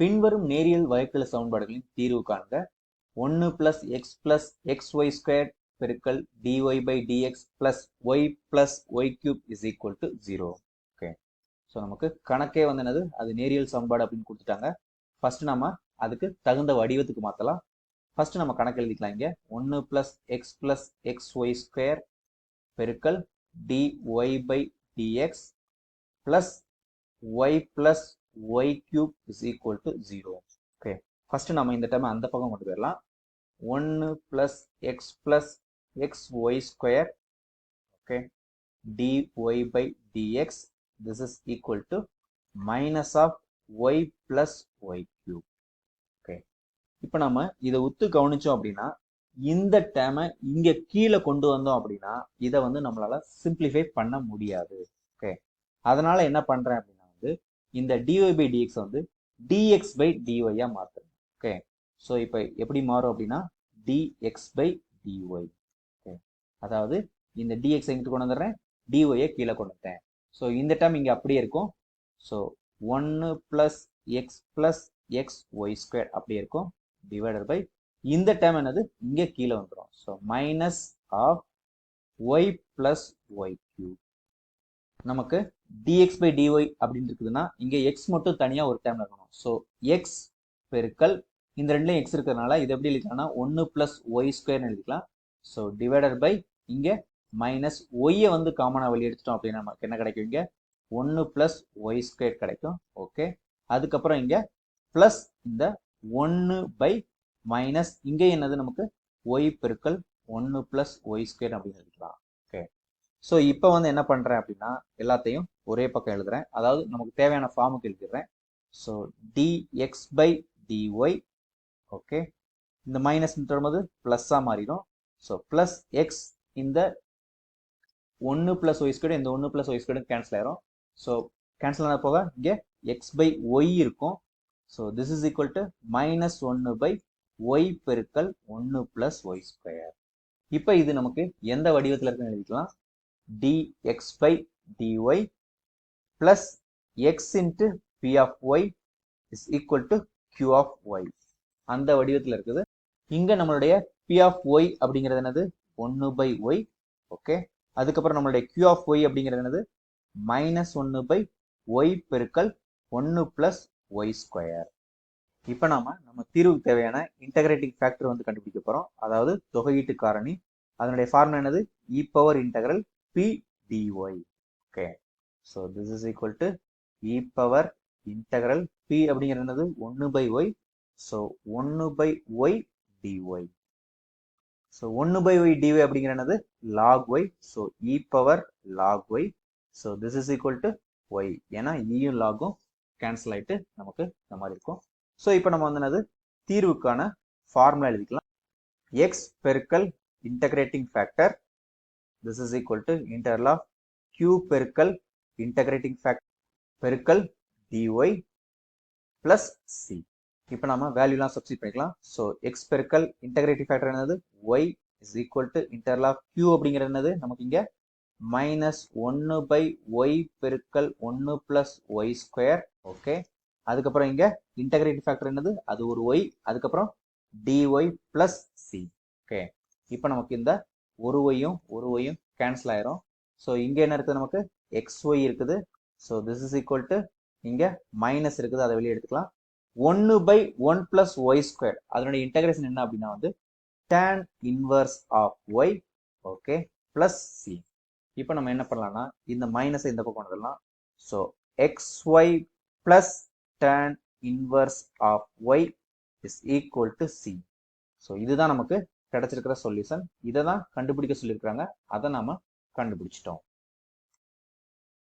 பின்வரும் நேரியல் வகைக்கெழு சமன்பாடுகளின் தீர்வு காண்க. ஒன்று plus x plus x y square பெருக்கல் dy by dx plus y plus y cube is equal to zero okay so நமக்கு கணக்கே வந்து என்னது? அது நேரியல் சமன்பாடு அப்படின்னு கொடுத்துட்டாங்க. ஃபர்ஸ்ட் நம்ம அதுக்கு தகுந்த வடிவத்துக்கு மாற்றலாம் ஃபர்ஸ்ட் நம்ம கணக்கு எழுதிக்கலாம் இங்கே. ஒன்று plus x plus x y square பெருக்கல் dy by dx plus y plus y cube is equal to 0. Okay. First நம்ம இந்த டைம் அந்த பக்கம் கொண்டு போயிடலாம். ஒன்று plus x plus x y square okay dy by dx. This is equal to minus of y plus y cube. Okay இப்போ நம்ம இதை உத்து கவனிச்சோம் அப்படின்னா இந்த டேமை இங்க கீழே கொண்டு வந்தோம் அப்படின்னா இதை வந்து நம்மளால சிம்பிளிஃபை பண்ண முடியாது. ஓகே அதனால என்ன பண்றேன் அப்படின்னா வந்து இந்த டிஒய் பை டிஎக்ஸ் வந்து டிஎக்ஸ் பை டிஒய்யா மாத்துறேன் ஓகே ஸோ இப்போ எப்படி மாறும் அப்படின்னா டிஎக்ஸ் பை டிஒய் ஓகே அதாவது இந்த டிஎக்ஸ் எங்கிட்டு கொண்டு வந்துடுறேன். டிஒயை கீழே கொண்டு வந்துட்டேன். ஸோ இந்த டைம் இங்கே அப்படியே இருக்கும். ஸோ ஒன்று plus x plus x y square அப்படியே இருக்கும். டிவைடட் பை இந்த டைம் என்னது? இங்கே கீழே வந்துடும் so minus of y plus y cube நமக்கு டிஎக்ஸ் பை டிஒய் அப்படின்னு இருக்குதுன்னா இங்கே எக்ஸ் மட்டும் தனியாக ஒரு டேம்ல இருக்கணும். ஸோ எக்ஸ் பெருக்கல் இந்த ரெண்டுலையும் எக்ஸ் இருக்கிறதுனால இது எப்படி எழுதிக்கலாம்னா ஒன்று ப்ளஸ் ஒய் ஸ்கொயர்னு எழுதிக்கலாம். ஸோ டிவைடட் பை இங்கே மைனஸ் ஒய்யை வந்து காமனாக வெளியே எடுத்துட்டோம் அப்படின்னா நமக்கு என்ன கிடைக்கும் இங்கே? ஒன்று ப்ளஸ் ஒய் ஸ்கொயர் கிடைக்கும். ஓகே அதுக்கப்புறம் இங்கே ப்ளஸ் இந்த ஒன்று பை மைனஸ் இங்கே என்னது நமக்கு? ஒய் பெருக்கல் ஒன்று ப்ளஸ் ஒய் ஸ்கொயர் அப்படின்னு எழுதிக்கலாம். ஸோ இப்போ வந்து என்ன பண்ணுறேன் அப்படின்னா எல்லாத்தையும் ஒரே பக்கம் எழுதுறேன். அதாவது நமக்கு தேவையான ஃபார்முக்கு எழுதிடுறேன். So dx by dy okay இந்த மைனஸ் வரும்போது ப்ளஸ்ஸாக மாறிடும். ஸோ ப்ளஸ் எக்ஸ் இந்த ஒன்று ப்ளஸ் ஒய் ஸ்கொயர் இந்த ஒன்று ப்ளஸ் ஒய் ஸ்கொயர் கேன்சல் ஆயிரும். ஸோ கேன்சல் ஆன போக இங்கே எக்ஸ் பை ஒய் இருக்கும். So this is equal to minus ஒன்று பை ஒய் பெருக்கல் ஒன்று ப்ளஸ் ஒய் ஸ்கொயர் இப்போ இது நமக்கு எந்த வடிவத்தில் இருக்குன்னு எழுதிக்கலாம். Dx by dy plus x into P of y is equal to Q of y அந்த வடிவத்தில் இருக்குது. இங்கே நம்மளுடைய பி ஆஃப் ஒய் அப்படிங்கிறது என்னது? ஒன்று பை ஒய் ஓகே அதுக்கப்புறம் நம்மளுடைய கியூ ஆஃப் ஒய் அப்படிங்கிறது என்னது? மைனஸ் ஒன்று பை ஒய் பெருக்கல் ஒன்று பிளஸ் ஒய் ஸ்கொயர் இப்போ நாம நம்ம தீர்வுக்கு தேவையான இன்டகிரேட்டிங் ஃபேக்டர் வந்து கண்டுபிடிக்க போகிறோம் அதாவது தொகையீட்டு காரணி. அதனுடைய ஃபார்முலா என்னது? E power integral P dy okay so this is equal to e power integral P அப்படிங்கிறது என்னது? ஒன்று பை ஒய் ஸோ ஒன்று பை ஒய் டிஒய் ஸோ ஒன்று பை ஒய் டிஒய் அப்படிங்கிற என்னது? Log y so e power log y so this is equal to y ஏன்னா இயும் லாகும் cancel ஆயிட்டு நமக்கு இந்த மாதிரி இருக்கும். ஸோ இப்போ நம்ம வந்து என்னது? தீர்வுக்கான ஃபார்முலா எழுதிக்கலாம். எக்ஸ் பெருக்கல் integrating factor this is equal to integral of பெருக்கல் இன்டகிரேட்டிங் ஃபேக்ட் பெருக்கல் டிஒய் பிளஸ் சி இப்போ நம்ம வேல்யூலாம் சப்ஸ்டிட் பண்ணிக்கலாம். ஸோ எக்ஸ் பெருக்கல் இன்டகிரேட்டிங் ஃபேக்டர் என்னது? Y is equal to integral of Q அப்படிங்கிறது என்னது? நமக்கு இங்கே மைனஸ் ஒன்று பை ஒய் பெருக்கல் ஒன்று பிளஸ் ஒய் ஸ்கொயர் ஓகே அதுக்கப்புறம் இங்கே இன்டகிரேட்டிவ் ஃபேக்டர் என்னது? அது ஒரு ஒய் அதுக்கப்புறம் டிஒய் பிளஸ் சி ஓகே இப்போ நமக்கு இந்த ஒரு ஒய்யும் ஒரு ஒய்யும் கேன்சல் ஆயிரும். ஸோ இங்கே என்ன இருக்குது நமக்கு? எக்ஸ் ஒய் இருக்குது. So this is equal to இங்கே மைனஸ் இருக்குது. அதை வெளியே எடுத்துக்கலாம். ஒன்று by one plus y square அதனுடைய இன்டகிரேஷன் என்ன அப்படின்னா வந்து tan inverse of y okay plus c இப்போ நம்ம என்ன பண்ணலாம்னா இந்த மைனஸை இந்த பக்கம் வந்துடலாம் so x y plus tan inverse of y is equal to c so இதுதான் நமக்கு கிடைச்சிருக்கிற சொல்யூஷன் இதை தான் கண்டுபிடிக்க சொல்லியிருக்கிறாங்க. அதை நாம கண்டுபிடிச்சிட்டோம்.